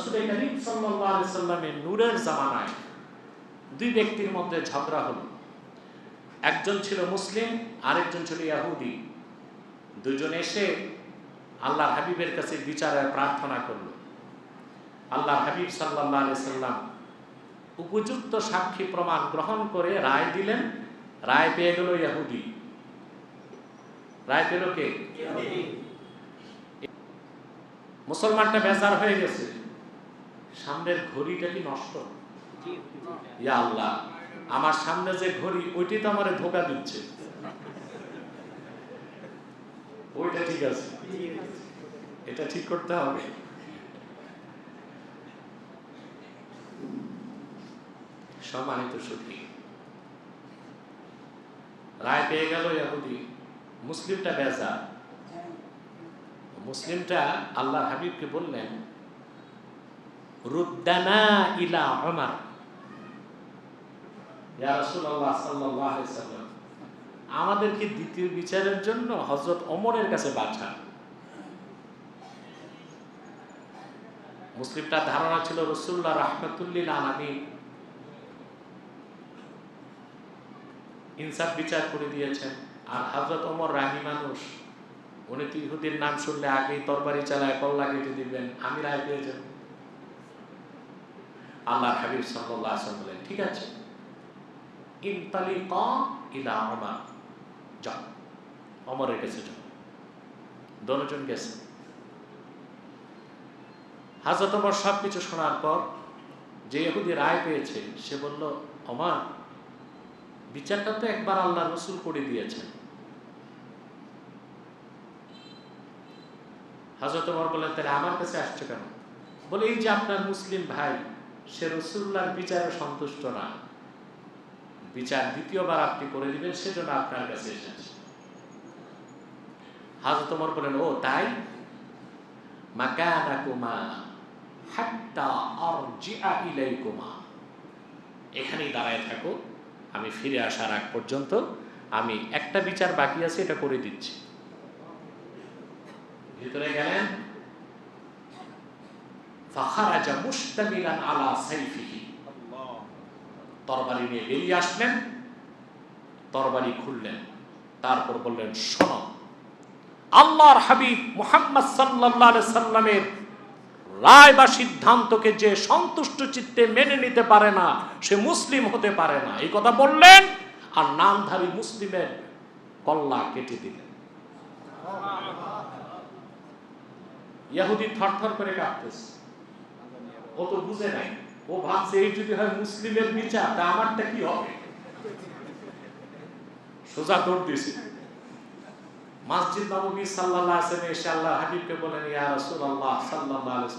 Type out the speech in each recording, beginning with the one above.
রসুল করিম সাল্লামের নূরের জামানায় দুই ব্যক্তির মধ্যে ঝগড়া হলো। একজন ছিল মুসলিম আরেকজন ছিল ইয়াহুদি। দুজন এসে আল্লাহ হাবিবের কাছে বিচারের প্রার্থনা করল। আল্লাহ হাবিব সাল্লাম উপযুক্ত সাক্ষী প্রমাণ গ্রহণ করে রায় দিলেন। রায় পেয়ে গেল ইয়াহুদি। রায় পেল কে? মুসলমানটা বেজার হয়ে গেছে। সামনের ঘড়িটা কি নষ্ট? ইয়া আল্লাহ আমার সামনে যে ঘড়ি ওইটি তো আমার ধোকা দিচ্ছে। ওইটা ঠিক আছে। এটা ঠিক করতে হবে। সম্মানিত সুখী রায় পেয়ে গেল ইয়াহুদি মুসলিমটা বেজা মুসলিমটা আল্লাহ হাবিবকে বললেন রুদ্দানা ইলা সাল্লাম, আমাদেরকে দ্বিতীয় বিচারের জন্য হযরত ওমরের কাছে পাঠান। মুসলিমটা ধারণা ছিল রসুল্লাহ রাহমাতুল্লিল আলামিন ইনসাফ বিচার করে দিয়েছেন। আর হযরত অমর রাহি মানুষ, উনি তো ইহুদির নাম শুনলে আগেই তরবারি চালায় কল্লা কেটে দিবেন আমি রায় পেয়ে যাব আল্লাহ হাবিব সাল্লাল্লাহু আলাইহি বলেন, ঠিক আছে। ইনতালিকা ইলা ওমর। যাও। ওমরের কাছে যাও। দোনোজন গেছে। হাজরত ওমর সব কিছু শোনার পর যে ইহুদি রায় পেয়েছে, সে বলল, ওমর, বিচারটা তো একবার আল্লাহ রসুল করে দিয়েছেন। হাজরত ওমর বললেন, তাহলে আমার কাছে আসছে কেন? বলে, এই যে আপনার মুসলিম ভাই সে রসুল্লাহর বিচারে সন্তুষ্ট না। বিচার দ্বিতীয়বার আপনি করে দিবেন, সেজন্য আপনার কাছে এসেছে। হাজরত ওমর বলেন, ও, তাই? মাকানাকুমা হাত্তা আরজিআ ইলাইকুমা। এখানেই দাঁড়ায় থাকো, আমি ফিরে আসার আগ পর্যন্ত আমি একটা বিচার বাকি আছে, এটা করে দিচ্ছি। ভিতরে গেলেন? ফাখারাজা মুস্তামিলান আলা সাইফিহি। তরবারি নিয়ে বেরিয়ে আসলেন, তরবারি খুললেন, তারপর বললেন, শোনো, আল্লাহর হাবিব মুহাম্মদ আলাইহি সাল্লামের রায় বা সিদ্ধান্তকে যে সন্তুষ্ট চিত্তে মেনে নিতে পারে না, সে মুসলিম হতে পারে না। এই কথা বললেন আর নামধারী মুসলিমের কল্লা কেটে দিলেন। ইয়াহুদি থরথর করে কাঁপতেছে ও তো বুঝে নাই। ও ভাবছে এই যদি হয় মুসলিমের বিচার, তা আমারটা কি হবে? সোজা দৌড় দিয়েছে। মসজিদ নবী সাল্লাল্লাহু আলাইহি এসে আল্লাহ হাবিবকে বলেন ইয়া রাসূলুল্লাহ সাল্লাল্লাহু আলাইহি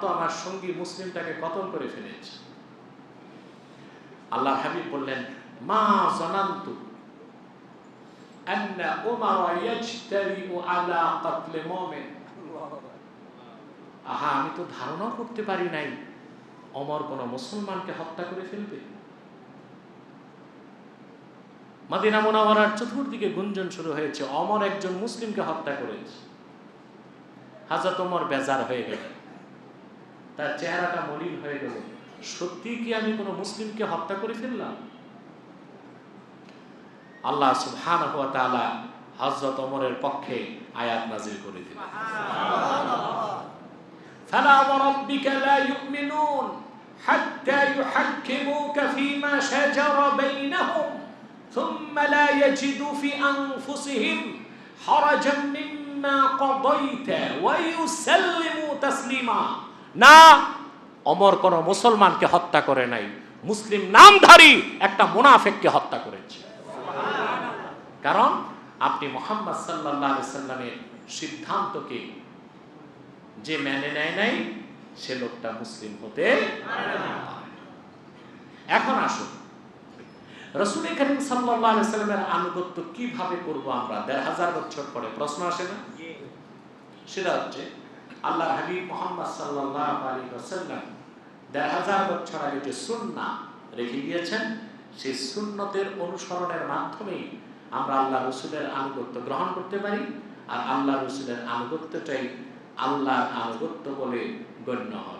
তো আমার সঙ্গী মুসলিমটাকে কতল করে ফেলেছে? আল্লাহ হাবিব বললেন, মা জানান্তু আন্না উমর ইয়াজতারিউ আলা কতল মুমিন? আহা, আমি তো ধারণা করতে পারি নাই। অমর কোন মুসলমানকে হত্যা করে ফেলবে। মাদিনা মোনাওয়ারার চতুর্দিকে গুঞ্জন শুরু হয়েছে। অমর একজন মুসলিমকে হত্যা করেছে। হাজরত ওমর বেজার হয়ে গেল। তার চেহারাটা মলিন হয়ে গেল। সত্যি কি আমি কোনো মুসলিমকে হত্যা করে ফেললাম? আল্লাহ সুবহানাহু ওয়া তাআলা হযরত ওমরের পক্ষে আয়াত নাজিল করে দিলেন। ফালা ওয়ারাব্বিকা লা ইউমিনুন হাত্তা ইউহাক্কিমুকা ফীমা শাজারা বাইনাহুম ثم لا يجدوا في أنفسهم حرجا مما قضيت ويسلموا تسليما না অমর কোন মুসলমানকে হত্যা করে নাই মুসলিম নামধারী একটা মুনাফেককে হত্যা করেছে কারণ আপনি মোহাম্মদ সাল্লাহ সাল্লামের সিদ্ধান্তকে যে মেনে নেয় নাই, সে লোকটা মুসলিম হতে এখন আসুন। রসুল করিম সাল্লামের আনুগত্য কীভাবে করব আমরা? দেড় হাজার বছর পরে প্রশ্ন আসে না? সেটা হচ্ছে আল্লাহ হাবিব মোহাম্মদ সাল্লাহ বছর আগে যে সুন্না রেখে গিয়েছেন, সেই সুন্নতের অনুসরণের মাধ্যমেই আমরা আল্লাহ রসুলের আনুগত্য গ্রহণ করতে পারি। আর আল্লাহ রসুলের আনুগত্যটাই আল্লাহর আনুগত্য বলে গণ্য হবে